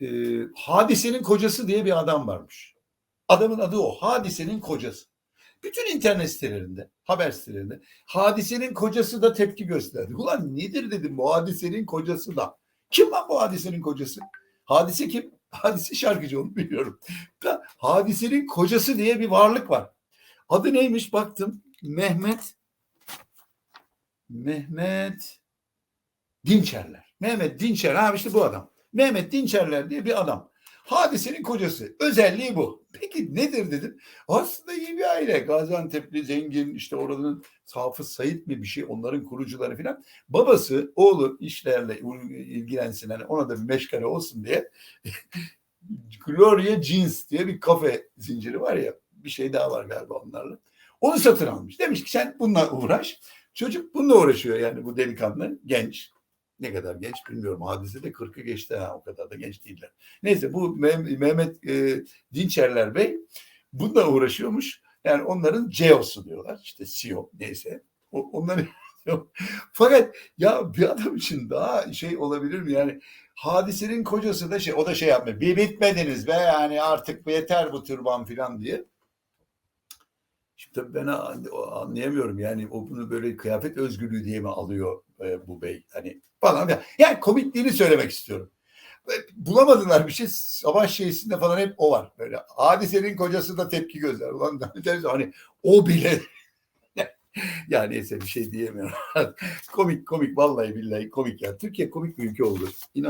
e, Hadise'nin kocası diye bir adam varmış. Adamın adı o. Hadise'nin kocası. Bütün internet sitelerinde, haber sitelerinde Hadise'nin kocası da tepki gösterdi. Ulan nedir dedim bu Hadise'nin kocası da. Kim lan bu Hadise'nin kocası? Hadise kim? Hadise şarkıcı onu biliyorum. Da Hadise'nin kocası diye bir varlık var. Adı neymiş baktım. Mehmet Mehmet Dinçerler. Mehmet Dinçer ha işte bu adam. Mehmet Dinçerler diye bir adam. Hadisenin kocası. Özelliği bu. Peki nedir dedim. Aslında iyi bir aile. Gaziantep'li zengin işte oranın Hafız Sayit mi bir şey onların kurucuları filan. Babası oğlu işlerle ilgilensin hani ona da bir meşgale olsun diye Gloria Jeans diye bir kafe zinciri var ya bir şey daha var galiba onlarla. Onu satın almış. Demiş ki sen bununla uğraş. Çocuk bununla uğraşıyor yani bu delikanlı genç. Ne kadar genç bilmiyorum. Hadise de 40'ı geçti ha o kadar da genç değiller. Neyse bu Meh- Mehmet e, Dinçerler Bey bununla uğraşıyormuş. Yani onların CEO'su diyorlar. İşte CEO neyse. O, onları fakat ya bir adam için daha şey olabilir mi? Yani hadisenin kocası da şey o da şey yapmıyor. Bir bitmediniz be yani artık yeter bu türban filan diye. Şimdi tabii ben anlayamıyorum yani o bunu böyle kıyafet özgürlüğü diye mi alıyor e, bu bey hani falan filan. Yani komikliğini söylemek istiyorum. Ve Bulamadılar bir şey savaş şeysinde falan hep o var böyle. Hadisenin kocası da tepki gözler. Ulan hani o bile ya neyse bir şey diyemiyorum. komik komik vallahi billahi komik ya. Türkiye komik bir ülke oldu. İnanın.